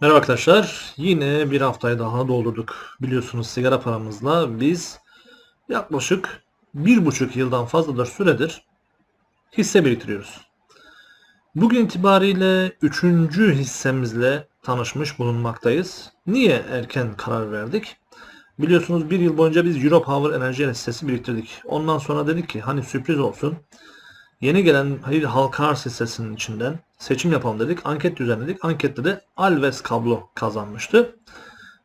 Merhaba arkadaşlar. Yine bir haftayı daha doldurduk. Biliyorsunuz sigara paramızla biz yaklaşık bir buçuk yıldan fazladır süredir hisse biriktiriyoruz. Bugün itibariyle üçüncü hissemizle tanışmış bulunmaktayız. Niye erken karar verdik? Biliyorsunuz bir yıl boyunca biz Europower Enerji hissesi biriktirdik. Ondan sonra dedik ki hani sürpriz olsun. Yeni gelen bir halka arz hissesinin içinden seçim yapalım dedik. Anket düzenledik. Ankette de Alves kablo kazanmıştı.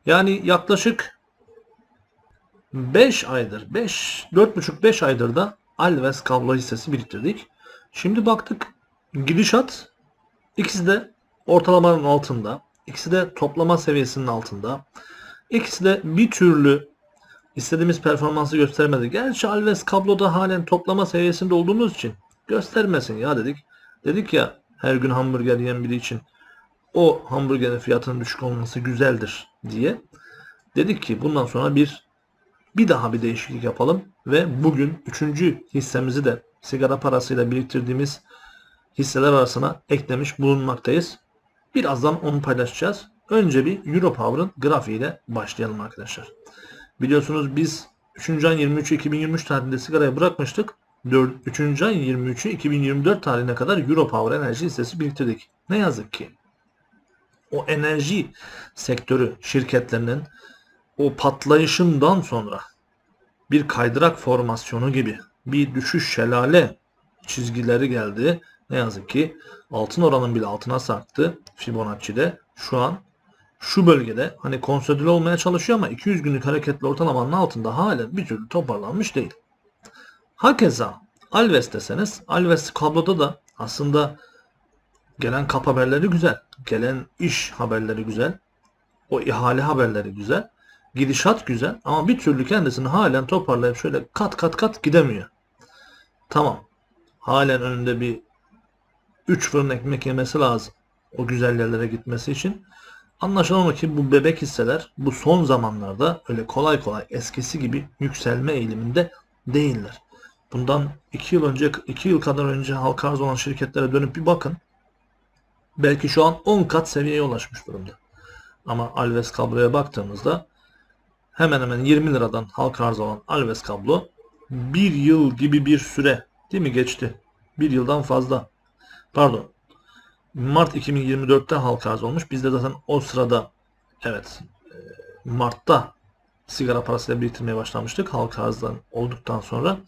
Yani yaklaşık 5 aydır, 5, 4,5-5 aydır da Alves kablo hissesi biriktirdik. Şimdi baktık gidişat ikisi de ortalamanın altında. İkisi de toplama seviyesinin altında. İkisi de bir türlü istediğimiz performansı göstermedi. Gerçi Alves kabloda halen toplama seviyesinde olduğumuz için göstermesin ya dedik. Dedik ya her gün hamburger yiyen biri için o hamburgerin fiyatının düşük olması güzeldir diye. Dedik ki bundan sonra bir bir daha bir değişiklik yapalım ve bugün üçüncü hissemizi de sigara parasıyla biriktirdiğimiz hisseler arasına eklemiş bulunmaktayız. Birazdan onu paylaşacağız. Önce bir Europower'ın grafiğiyle başlayalım arkadaşlar. Biliyorsunuz biz 3. ay 23 2023 tarihinde sigarayı bırakmıştık. 4, 3. ay 23'ü 2024 tarihine kadar Europower enerji hissesi biriktirdik. Ne yazık ki o enerji sektörü şirketlerinin o patlayışından sonra bir kaydırak formasyonu gibi bir düşüş şelale çizgileri geldi. Ne yazık ki altın oranın bile altına sarktı Fibonacci'de. Şu an şu bölgede hani konsolide olmaya çalışıyor ama 200 günlük hareketli ortalamanın altında hala bir türlü toparlanmış değil. Hakeza Alves deseniz Alves kabloda da aslında gelen kap haberleri güzel. Gelen iş haberleri güzel. O ihale haberleri güzel. Gidişat güzel ama bir türlü kendisini halen toparlayıp şöyle kat kat kat gidemiyor. Tamam. Halen önünde bir 3 fırın ekmek yemesi lazım. O güzel yerlere gitmesi için. Anlaşılan o ki bu bebek hisseler bu son zamanlarda öyle kolay kolay eskisi gibi yükselme eğiliminde değiller. Bundan 2 yıl önce 2 yıl kadar önce halka arz olan şirketlere dönüp bir bakın. Belki şu an 10 kat seviyeye ulaşmış durumda. Ama Alves kabloya baktığımızda hemen hemen 20 liradan halka arz olan Alves kablo 1 yıl gibi bir süre değil mi geçti? 1 yıldan fazla. Pardon. Mart 2024'te halka arz olmuş. Biz de zaten o sırada evet Mart'ta sigara parasıyla biriktirmeye başlamıştık halka arzdan olduktan sonra.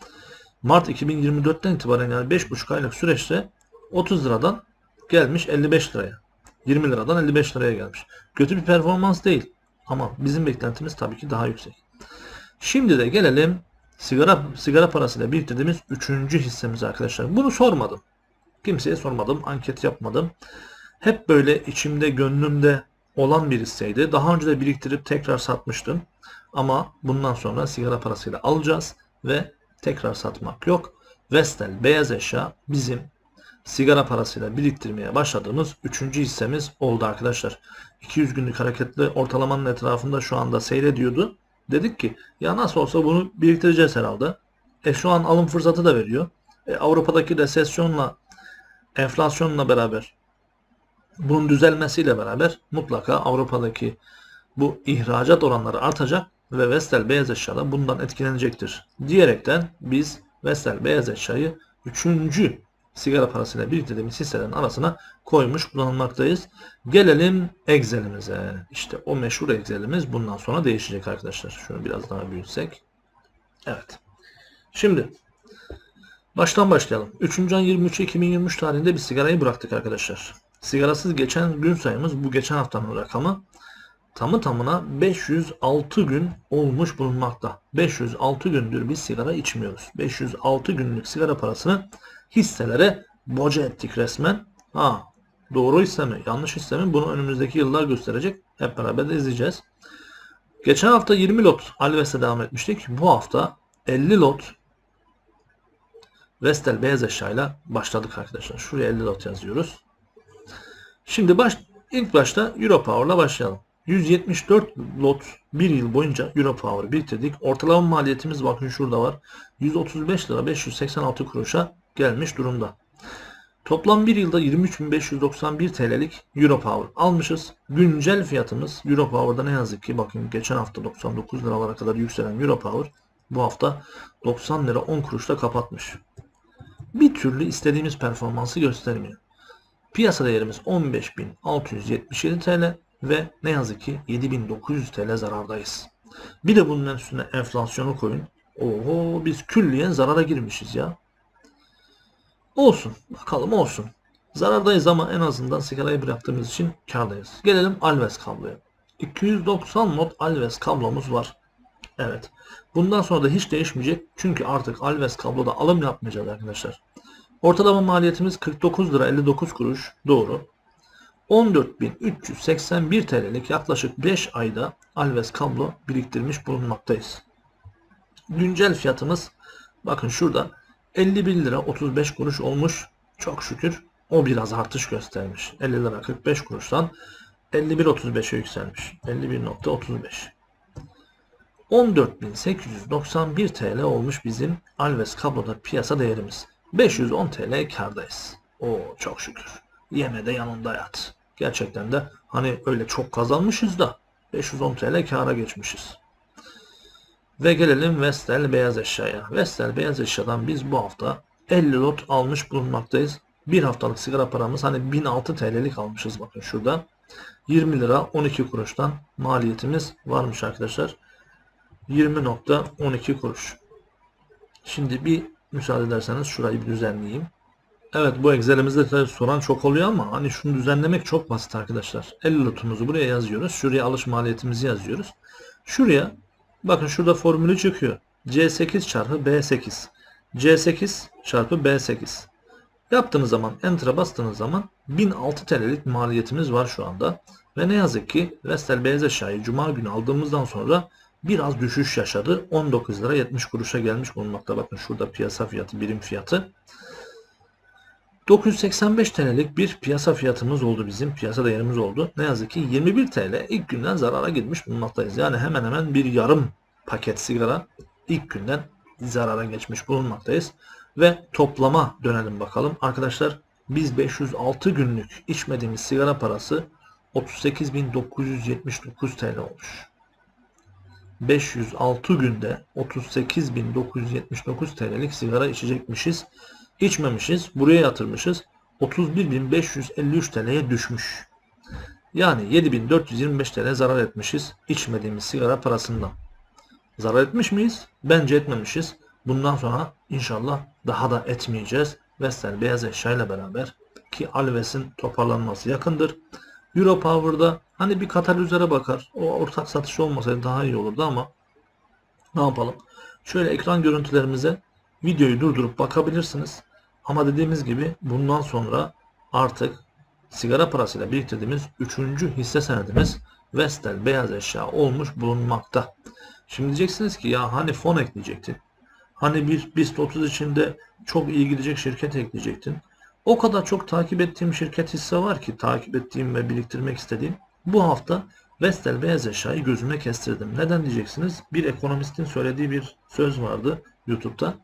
Mart 2024'ten itibaren yani 5,5 aylık süreçte 30 liradan gelmiş 55 liraya. 20 liradan 55 liraya gelmiş. Kötü bir performans değil. Ama bizim beklentimiz tabii ki daha yüksek. Şimdi de gelelim sigara sigara parasıyla biriktirdiğimiz 3. hissemize arkadaşlar. Bunu sormadım. Kimseye sormadım. Anket yapmadım. Hep böyle içimde gönlümde olan bir hisseydi. Daha önce de biriktirip tekrar satmıştım. Ama bundan sonra sigara parasıyla alacağız ve tekrar satmak yok. Vestel beyaz eşya bizim sigara parasıyla biriktirmeye başladığımız 3. hissemiz oldu arkadaşlar. 200 günlük hareketli ortalamanın etrafında şu anda seyrediyordu. Dedik ki ya nasıl olsa bunu biriktireceğiz herhalde. E şu an alım fırsatı da veriyor. E, Avrupa'daki resesyonla enflasyonla beraber bunun düzelmesiyle beraber mutlaka Avrupa'daki bu ihracat oranları artacak ve Vestel beyaz eşyada bundan etkilenecektir. Diyerekten biz Vestel beyaz eşyayı 3. sigara parasıyla biriktirdiğimiz hisselerin arasına koymuş bulunmaktayız. Gelelim Excel'imize. İşte o meşhur Excel'imiz bundan sonra değişecek arkadaşlar. Şunu biraz daha büyütsek. Evet. Şimdi baştan başlayalım. 3. an 23 2023 tarihinde bir sigarayı bıraktık arkadaşlar. Sigarasız geçen gün sayımız bu geçen haftanın rakamı tamı tamına 506 gün olmuş bulunmakta. 506 gündür biz sigara içmiyoruz. 506 günlük sigara parasını hisselere boca ettik resmen. Ha, doğru hisse mi, yanlış hisse mi bunu önümüzdeki yıllar gösterecek. Hep beraber de izleyeceğiz. Geçen hafta 20 lot Alves'e devam etmiştik. Bu hafta 50 lot Vestel beyaz eşyayla başladık arkadaşlar. Şuraya 50 lot yazıyoruz. Şimdi baş, ilk başta Europower'la başlayalım. 174 lot bir yıl boyunca Europower bitirdik. Ortalama maliyetimiz bakın şurada var. 135 lira 586 kuruşa gelmiş durumda. Toplam bir yılda 23.591 TL'lik Europower almışız. Güncel fiyatımız Europower'da ne yazık ki bakın geçen hafta 99 liralara kadar yükselen Europower bu hafta 90 lira 10 kuruşla kapatmış. Bir türlü istediğimiz performansı göstermiyor. Piyasa değerimiz 15.677 TL ve ne yazık ki 7.900 TL zarardayız. Bir de bunun üstüne enflasyonu koyun. Oho biz külliyen zarara girmişiz ya. Olsun. Bakalım olsun. Zarardayız ama en azından sigarayı bıraktığımız için kardayız. Gelelim Alves kabloya. 290 watt Alves kablomuz var. Evet. Bundan sonra da hiç değişmeyecek. Çünkü artık Alves kabloda alım yapmayacağız arkadaşlar. Ortalama maliyetimiz 49 lira 59 kuruş. Doğru. 14.381 TL'lik yaklaşık 5 ayda Alves kablo biriktirmiş bulunmaktayız. Güncel fiyatımız bakın şurada 51 lira 35 kuruş olmuş. Çok şükür o biraz artış göstermiş. 50 lira 45 kuruştan 51.35'e yükselmiş. 51.35. 14.891 TL olmuş bizim Alves kabloda piyasa değerimiz. 510 TL kardayız. O çok şükür. Yeme de yanında yat. Gerçekten de hani öyle çok kazanmışız da 510 TL kara geçmişiz. Ve gelelim Vestel beyaz eşyaya. Vestel beyaz eşyadan biz bu hafta 50 lot almış bulunmaktayız. Bir haftalık sigara paramız hani 1006 TL'lik almışız bakın şurada. 20 lira 12 kuruştan maliyetimiz varmış arkadaşlar. 20.12 kuruş. Şimdi bir müsaade ederseniz şurayı bir düzenleyeyim. Evet bu Excel'imizde tabii soran çok oluyor ama hani şunu düzenlemek çok basit arkadaşlar. 50 lotumuzu buraya yazıyoruz. Şuraya alış maliyetimizi yazıyoruz. Şuraya bakın şurada formülü çıkıyor. C8 çarpı B8. C8 çarpı B8. Yaptığınız zaman Enter'a bastığınız zaman 1006 TL'lik maliyetimiz var şu anda. Ve ne yazık ki Vestel beyaz eşyayı Cuma günü aldığımızdan sonra biraz düşüş yaşadı. 19 lira 70 kuruşa gelmiş bulunmakta. Bakın şurada piyasa fiyatı, birim fiyatı. 985 TL'lik bir piyasa fiyatımız oldu bizim. Piyasa değerimiz oldu. Ne yazık ki 21 TL ilk günden zarara girmiş bulunmaktayız. Yani hemen hemen bir yarım paket sigara ilk günden zarara geçmiş bulunmaktayız. Ve toplama dönelim bakalım. Arkadaşlar biz 506 günlük içmediğimiz sigara parası 38.979 TL olmuş. 506 günde 38.979 TL'lik sigara içecekmişiz. İçmemişiz. Buraya yatırmışız. 31.553 TL'ye düşmüş. Yani 7425 TL zarar etmişiz içmediğimiz sigara parasından. Zarar etmiş miyiz? Bence etmemişiz. Bundan sonra inşallah daha da etmeyeceğiz. Vestel beyaz eşya ile beraber ki Alves'in toparlanması yakındır. Europower'da hani bir katalizöre bakar. O ortak satış olmasaydı daha iyi olurdu ama ne yapalım? Şöyle ekran görüntülerimize videoyu durdurup bakabilirsiniz. Ama dediğimiz gibi bundan sonra artık sigara parasıyla biriktirdiğimiz 3. hisse senedimiz Vestel beyaz eşya olmuş bulunmakta. Şimdi diyeceksiniz ki ya hani fon ekleyecektin. Hani bir BIST 30 içinde çok iyi gidecek şirket ekleyecektin. O kadar çok takip ettiğim şirket hisse var ki takip ettiğim ve biriktirmek istediğim. Bu hafta Vestel beyaz eşyayı gözüme kestirdim. Neden diyeceksiniz? Bir ekonomistin söylediği bir söz vardı YouTube'da.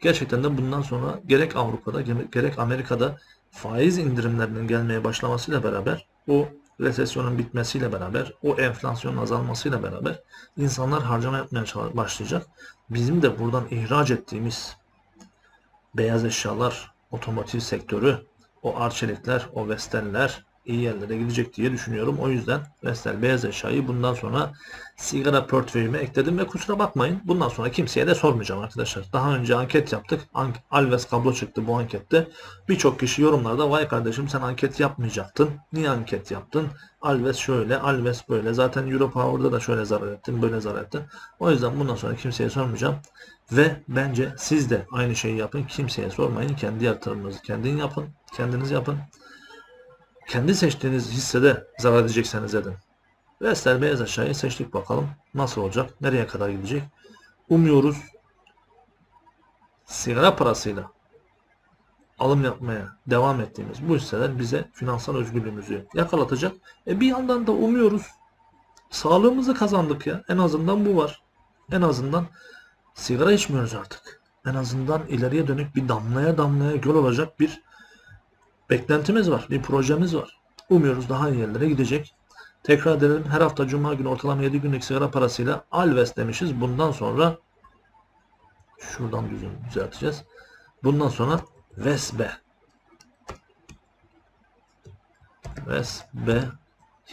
Gerçekten de bundan sonra gerek Avrupa'da gerek Amerika'da faiz indirimlerinin gelmeye başlamasıyla beraber o resesyonun bitmesiyle beraber o enflasyonun azalmasıyla beraber insanlar harcama yapmaya başlayacak. Bizim de buradan ihraç ettiğimiz beyaz eşyalar, otomotiv sektörü, o Arçelikler, o Vestel'ler iyi yerlere gidecek diye düşünüyorum. O yüzden Vestel beyaz eşyayı bundan sonra sigara portföyüme ekledim ve kusura bakmayın bundan sonra kimseye de sormayacağım arkadaşlar. Daha önce anket yaptık. An Alves kablo çıktı bu ankette. Birçok kişi yorumlarda vay kardeşim sen anket yapmayacaktın. Niye anket yaptın? Alves şöyle, Alves böyle. Zaten Europower'da da şöyle zarar ettin, böyle zarar ettin. O yüzden bundan sonra kimseye sormayacağım. Ve bence siz de aynı şeyi yapın. Kimseye sormayın. Kendi yatırımınızı kendin yapın. Kendiniz yapın kendi seçtiğiniz hissede zarar edecekseniz edin. Vestel beyaz aşağıyı seçtik bakalım. Nasıl olacak? Nereye kadar gidecek? Umuyoruz sigara parasıyla alım yapmaya devam ettiğimiz bu hisseler bize finansal özgürlüğümüzü yakalatacak. E bir yandan da umuyoruz sağlığımızı kazandık ya. En azından bu var. En azından sigara içmiyoruz artık. En azından ileriye dönük bir damlaya damlaya göl olacak bir beklentimiz var. Bir projemiz var. Umuyoruz daha iyi yerlere gidecek. Tekrar edelim. Her hafta Cuma günü ortalama 7 günlük sigara parasıyla Alves demişiz. Bundan sonra şuradan düzün düzelteceğiz. Bundan sonra Vesbe. Vesbe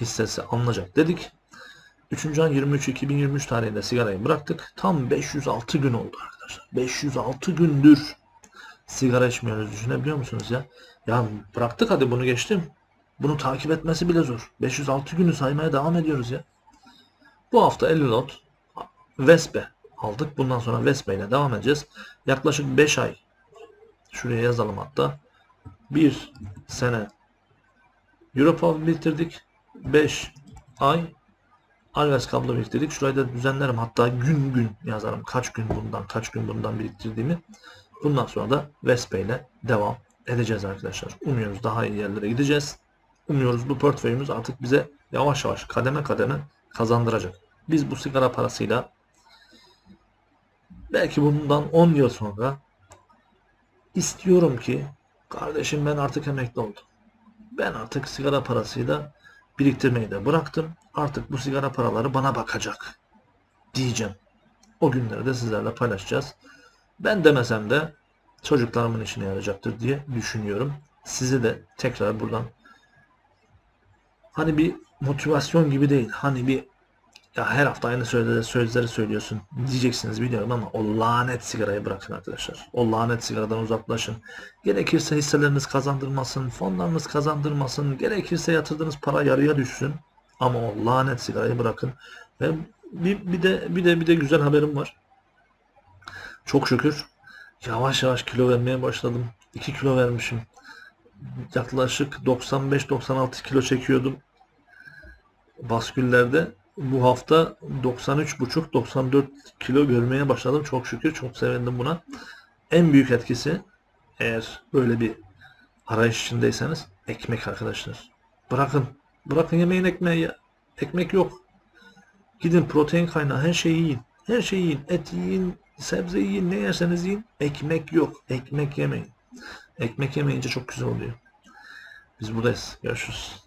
hissesi alınacak dedik. 3. ay 23 2023 tarihinde sigarayı bıraktık. Tam 506 gün oldu arkadaşlar. 506 gündür sigara içmiyoruz düşünebiliyor musunuz ya? Ya bıraktık hadi bunu geçtim. Bunu takip etmesi bile zor. 506 günü saymaya devam ediyoruz ya. Bu hafta 50 lot Vespe aldık. Bundan sonra Vespe ile devam edeceğiz. Yaklaşık 5 ay şuraya yazalım hatta. 1 sene Europol bitirdik. 5 ay Alves kablo biriktirdik. Şurayı da düzenlerim. Hatta gün gün yazarım. Kaç gün bundan, kaç gün bundan biriktirdiğimi. Bundan sonra da Vespe ile devam edeceğiz arkadaşlar. Umuyoruz daha iyi yerlere gideceğiz. Umuyoruz bu portföyümüz artık bize yavaş yavaş kademe kademe kazandıracak. Biz bu sigara parasıyla belki bundan 10 yıl sonra istiyorum ki kardeşim ben artık emekli oldum. Ben artık sigara parasıyla biriktirmeyi de bıraktım. Artık bu sigara paraları bana bakacak diyeceğim. O günleri de sizlerle paylaşacağız. Ben demesem de çocuklarımın işine yarayacaktır diye düşünüyorum. Sizi de tekrar buradan hani bir motivasyon gibi değil. Hani bir ya her hafta aynı sözleri, sözleri söylüyorsun diyeceksiniz biliyorum ama o lanet sigarayı bırakın arkadaşlar. O lanet sigaradan uzaklaşın. Gerekirse hisseleriniz kazandırmasın, fonlarınız kazandırmasın, gerekirse yatırdığınız para yarıya düşsün. Ama o lanet sigarayı bırakın. Ve bir, bir de bir de bir de güzel haberim var. Çok şükür yavaş yavaş kilo vermeye başladım. 2 kilo vermişim. Yaklaşık 95-96 kilo çekiyordum. Basküllerde bu hafta 93,5-94 kilo görmeye başladım. Çok şükür çok sevindim buna. En büyük etkisi eğer böyle bir arayış içindeyseniz ekmek arkadaşlar. Bırakın. Bırakın yemeğin ekmeği ya. Ekmek yok. Gidin protein kaynağı her şeyi yiyin. Her şeyi yiyin. Et yiyin, sebze yiyin, ne yerseniz yiyin. Ekmek yok. Ekmek yemeyin. Ekmek yemeyince çok güzel oluyor. Biz buradayız. Görüşürüz.